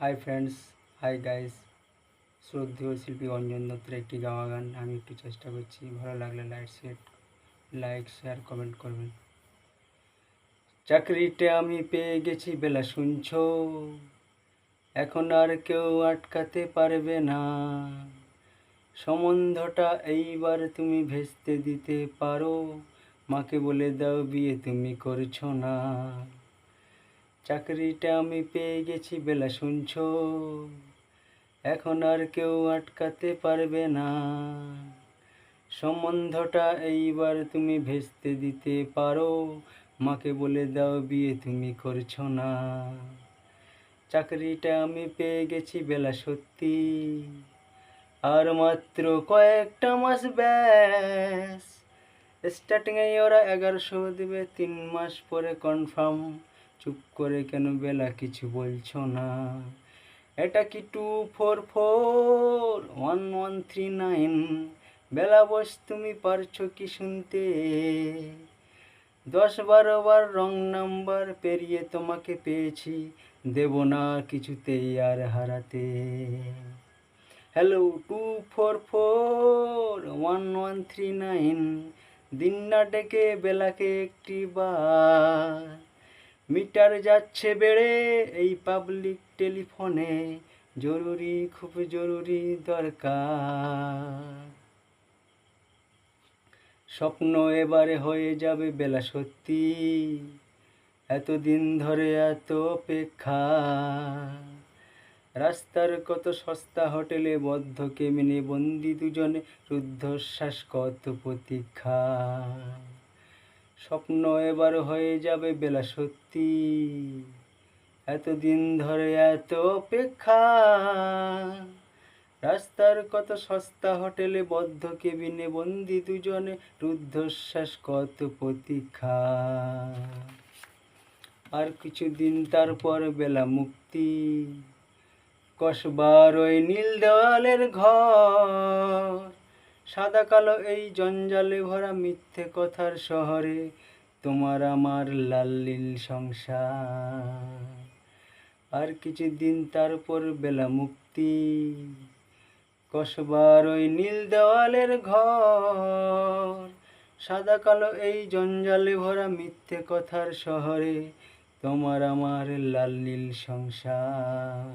Hi friends hi guys শ্রদ্ধেয় শিল্পী অঞ্জন দত্তের একটি গাওয়া গান। আমি একটু চেষ্টা করছি। ভালো লাগলে like share like share comment করবেন। চাকরিটা আমি পেয়ে গেছি বেলা শুনছ। এখন আর কেউ আটকাতে পারবে না। সম্বন্ধটা এইবার তুমি ভেস্তে দিতে পারো। মাকে বলে দাও, বিয়ে তুমি করছ না। চাকরিটা আমি পেয়ে গেছি, বেলা শুনছ? এখন আর কেউ আটকাতে পারবে না। সম্বন্ধটা এইবার তুমি ভেস্তে দিতে পারো। মাকে বলে দাও, বিয়ে তুমি করছ না। চাকরিটা আমি পেয়ে গেছি, বেলা সত্যি। আর মাত্র কয়েকটা মাস ব্যাস। স্টার্টিংয়ে ওরা এগারোশো দেবে, তিন মাস পরে কনফার্ম চুপ করে কেন বেলা কিছু বলছো না? এটা কি two four four one one three nine Bela Bose, তুমি পারছ কি শুনতে? দশ বারো বার রং নাম্বার পেরিয়ে তোমাকে পেয়েছি, দেব না কিছুতেই আর হারাতে। Hello two four four one one three nine দিন না ডেকে বেলাকে একটি বার। মিটার যাচ্ছে বেড়ে এই পাবলিক টেলিফোনে জরুরি, খুব জরুরি দরকার। স্বপ্ন এবারে হয়ে যাবে বেলা সত্যি। এতদিন ধরে এত অপেক্ষা। রাস্তার কত সস্তা হোটেলে বদ্ধ কেমিনে বন্দি দুজনে? রুদ্ধশ্বাস কত প্রতীক্ষা। স্বপ্ন এবার হয়ে যাবে বেলা সত্যি। এতদিন ধরে এত অপেক্ষা। রাস্তার কত সস্তা হোটেলে বদ্ধ কেবিনে বন্দি দুজনে, রুদ্ধশ্বাস কত প্রতীক্ষা। আর কিছুদিন তারপর বেলা মুক্তি। কসবার ওই নীল দেওয়ালের ঘর। সাদা কালো এই জঞ্জালে ভরা মিথ্যে কথার শহরে তোমার আমার লাল সংসার। আর কিছুদিন তারপর বেলা মুক্তি, কসবার ওই নীল দেওয়ালের ঘর। সাদা কালো এই জঞ্জালে ভরা মিথ্যে কথার শহরে তোমার আমার লাল নীল সংসার।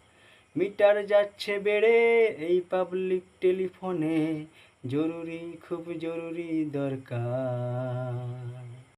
মিটার যাচ্ছে বেড়ে এই পাবলিক টেলিফোনে জরুরি খুব জরুরি দরকার।